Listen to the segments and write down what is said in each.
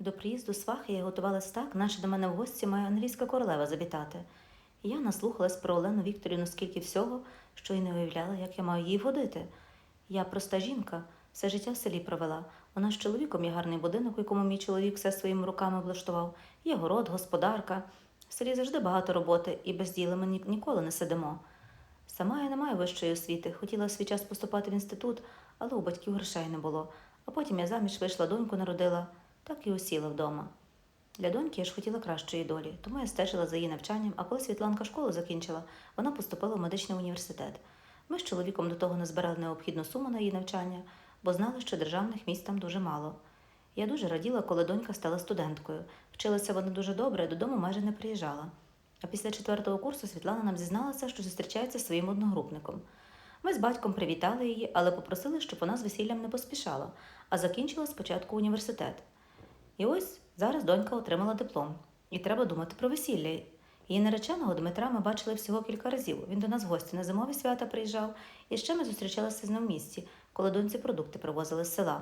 До приїзду свахи я готувалась так, наче до мене в гості має англійська королева завітати. Я наслухалась про Олену Вікторівну скільки всього, що й не уявляла, як я маю її вгодити. Я проста жінка, все життя в селі провела. Нас з чоловіком є гарний будинок, у якому мій чоловік все своїми руками облаштував. Є город, господарка. В селі завжди багато роботи, і без діла ми ні- ніколи не сидимо. Сама я не маю вищої освіти, хотіла свій час поступати в інститут, але у батьків грошей не було. А потім я заміж вийшла, доньку народила, так і осіла вдома. Для доньки я ж хотіла кращої долі, тому я стежила за її навчанням, а коли Світланка школу закінчила, вона поступила в медичний університет. Ми з чоловіком до того назбирали необхідну суму на її навчання, бо знали, що державних місць там дуже мало. Я дуже раділа, коли донька стала студенткою. Вчилася вона дуже добре, додому майже не приїжджала. А після четвертого курсу Світлана нам зізналася, що зустрічається зі своїм одногрупником. Ми з батьком привітали її, але попросили, щоб вона з весіллям не поспішала, а закінчила спочатку університет. І ось зараз донька отримала диплом, і треба думати про весілля. Її нареченого Дмитра ми бачили всього кілька разів. Він до нас в гості на зимові свята приїжджав, і ще ми зустрічалися з ним в місті, коли доньці продукти привозили з села.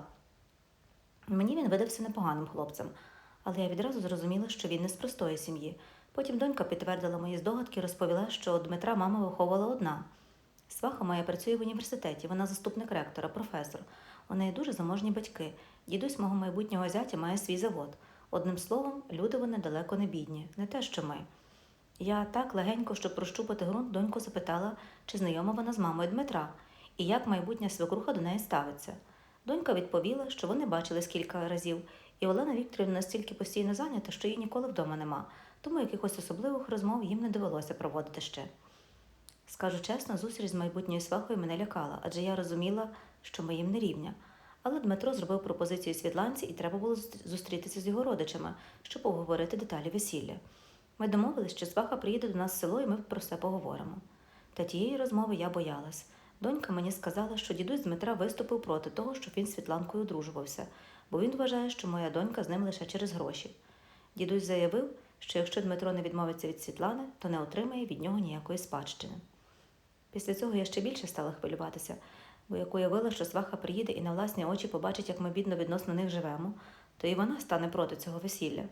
Мені він видався непоганим хлопцем, але я відразу зрозуміла, що він не з простої сім'ї. Потім донька підтвердила мої здогадки і розповіла, що Дмитра мама виховувала одна. Сваха моя працює в університеті, вона заступник ректора, професор. У неї дуже заможні батьки. Дідусь мого майбутнього зятя має свій завод. Одним словом, люди вони далеко не бідні, не те, що ми. Я так легенько, щоб прощупати ґрунт, доньку запитала, чи знайома вона з мамою Дмитра, і як майбутня свекруха до неї ставиться. Донька відповіла, що вони бачились кілька разів, і Олена Вікторівна настільки постійно зайнята, що її ніколи вдома нема, тому якихось особливих розмов їм не довелося проводити ще. Скажу чесно, зустріч з майбутньою свахою мене лякала, адже я розуміла, що ми їм не рівня. Але Дмитро зробив пропозицію Світланці, і треба було зустрітися з його родичами, щоб обговорити деталі весілля. Ми домовились, що сваха приїде до нас в село, і ми про все поговоримо. Та тієї розмови я боялась. Донька мені сказала, що дідусь Дмитра виступив проти того, щоб він з Світланкою одружувався, бо він вважає, що моя донька з ним лише через гроші. Дідусь заявив, що якщо Дмитро не відмовиться від Світлани, то не отримає від нього ніякої спадщини. Після цього я ще більше стала хвилюватися, бо як уявила, що сваха приїде і на власні очі побачить, як ми бідно відносно них живемо, то і вона стане проти цього весілля.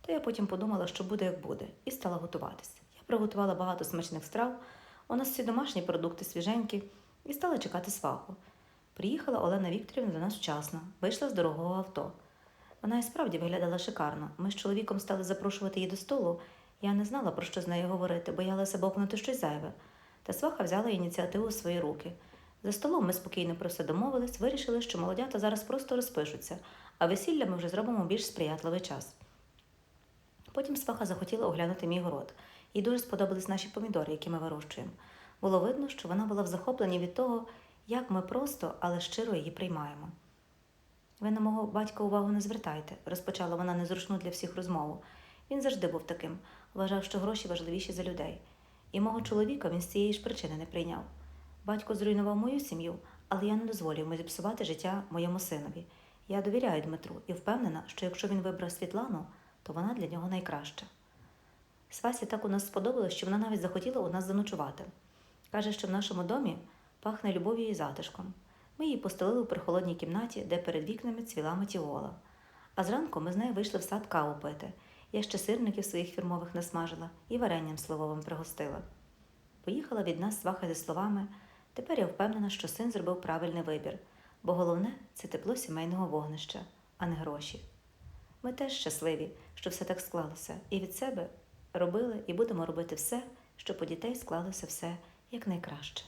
Та я потім подумала, що буде як буде, і стала готуватися. Я приготувала багато смачних страв, у нас всі домашні продукти свіженькі, і стала чекати сваху. Приїхала Олена Вікторівна до нас вчасно, вийшла з дорогого авто. Вона і справді виглядала шикарно. Ми з чоловіком стали запрошувати її до столу. Я не знала, про що з нею говорити, боялася бовкнути щось зайве. Та сваха взяла ініціативу у свої руки. За столом ми спокійно про все домовились, вирішили, що молодята зараз просто розпишуться, а весілля ми вже зробимо більш сприятливий час. Потім сваха захотіла оглянути мій город. Їй дуже сподобались наші помідори, які ми вирощуємо. Було видно, що вона була в захопленні від того, як ми просто, але щиро її приймаємо. Ви на мого батька увагу не звертайте, розпочала вона незручну для всіх розмову. Він завжди був таким, вважав, що гроші важливіші за людей. І мого чоловіка він з цієї ж причини не прийняв. Батько зруйнував мою сім'ю, але я не дозволю йому зіпсувати життя моєму синові. Я довіряю Дмитру і впевнена, що якщо він вибрав Світлану, то вона для нього найкраща. Свасі так у нас сподобалось, що вона навіть захотіла у нас заночувати. Каже, що в нашому домі пахне любов'ю і затишком. Ми її постелили в прохолодній кімнаті, де перед вікнами цвіла матіола. А зранку ми з нею вийшли в сад каву пити. Я ще сирників своїх фірмових насмажила і варенням сливовим пригостила. Поїхала від нас сваха зі словами тепер я впевнена, що син зробив правильний вибір, бо головне це тепло сімейного вогнища, а не гроші. Ми теж щасливі, що все так склалося, і від себе робили і будемо робити все, щоб у дітей склалося все якнайкраще.